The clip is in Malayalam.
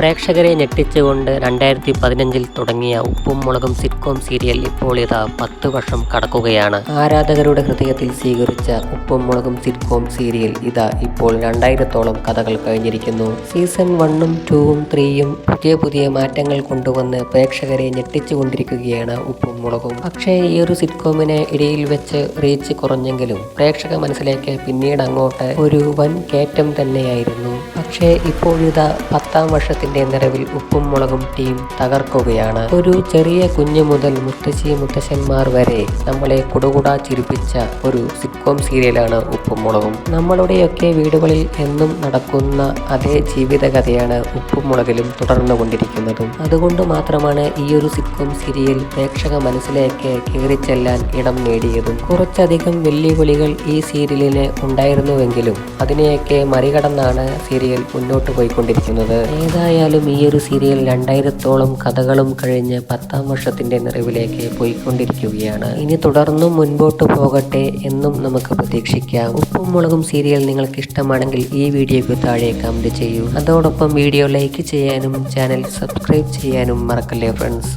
പ്രേക്ഷകരെ ഞെട്ടിച്ചുകൊണ്ട് രണ്ടായിരത്തി പതിനഞ്ചിൽ തുടങ്ങിയ ഉപ്പും മുളകും സിറ്റ്കോം സീരിയൽ ഇപ്പോൾ ഇതാ പത്ത് വർഷം കടക്കുകയാണ്. ആരാധകരുടെ ഹൃദയത്തിൽ സ്വീകരിച്ച ഉപ്പും മുളകും സിറ്റ്കോം സീരിയൽ ഇതാ ഇപ്പോൾ രണ്ടായിരത്തോളം കഥകൾ കഴിഞ്ഞിരിക്കുന്നു. സീസൺ വണ്ണും ടൂവും ത്രീയും പുതിയ പുതിയ മാറ്റങ്ങൾ കൊണ്ടുവന്ന് പ്രേക്ഷകരെ ഞെട്ടിച്ചുകൊണ്ടിരിക്കുകയാണ് ഉപ്പും മുളകും. പക്ഷേ ഈ ഒരു സിറ്റ്കോമിനെ ഇടയിൽ വെച്ച് റീച്ച് കുറഞ്ഞെങ്കിലും പ്രേക്ഷക മനസ്സിലേക്ക് പിന്നീട് അങ്ങോട്ട് ഒരു വൻ കയറ്റം തന്നെയായിരുന്നു. പക്ഷേ ഇപ്പോഴിതാ പത്താം വർഷത്തിന്റെ നിറവിൽ ഉപ്പും മുളകും ടീം തകർക്കുകയാണ്. ഒരു ചെറിയ കുഞ്ഞു മുതൽ മുത്തശ്ശി മുത്തശ്ശന്മാർ വരെ നമ്മളെ കുടുകുടാ ചിരിപ്പിച്ച ഒരു സിറ്റ്കോം സീരിയലാണ് ഉപ്പും മുളകും. നമ്മളുടെയൊക്കെ വീടുകളിൽ എന്നും നടക്കുന്ന അതേ ജീവിതകഥയാണ് ഉപ്പും മുളകിലും തുടർന്നു കൊണ്ടിരിക്കുന്നതും. അതുകൊണ്ട് മാത്രമാണ് ഈ ഒരു സിറ്റ്കോം സീരിയൽ പ്രേക്ഷക മനസ്സിലേക്ക് കയറിച്ചെല്ലാൻ ഇടം നേടിയതും. കുറച്ചധികം വെല്ലുവിളികൾ ഈ സീരിയലിന് ഉണ്ടായിരുന്നുവെങ്കിലും അതിനെയൊക്കെ മറികടന്നാണ് സീരിയൽ മുന്നോട്ട് പോയിക്കൊണ്ടിരിക്കുന്നത്. ഏതായാലും എന്തായാലും ഈ ഒരു സീരിയൽ രണ്ടായിരത്തോളം കഥകളും കഴിഞ്ഞ് പത്താം വർഷത്തിന്റെ നിറവിലേക്ക് പോയിക്കൊണ്ടിരിക്കുകയാണ്. ഇനി തുടർന്നും മുൻപോട്ട് പോകട്ടെ എന്നും നമുക്ക് പ്രതീക്ഷിക്കാം. ഉപ്പും മുളകും സീരിയൽ നിങ്ങൾക്ക് ഇഷ്ടമാണെങ്കിൽ ഈ വീഡിയോക്ക് താഴെ കമന്റ് ചെയ്യൂ. അതോടൊപ്പം വീഡിയോ ലൈക്ക് ചെയ്യാനും ചാനൽ സബ്സ്ക്രൈബ് ചെയ്യാനും മറക്കല്ലേ ഫ്രണ്ട്സ്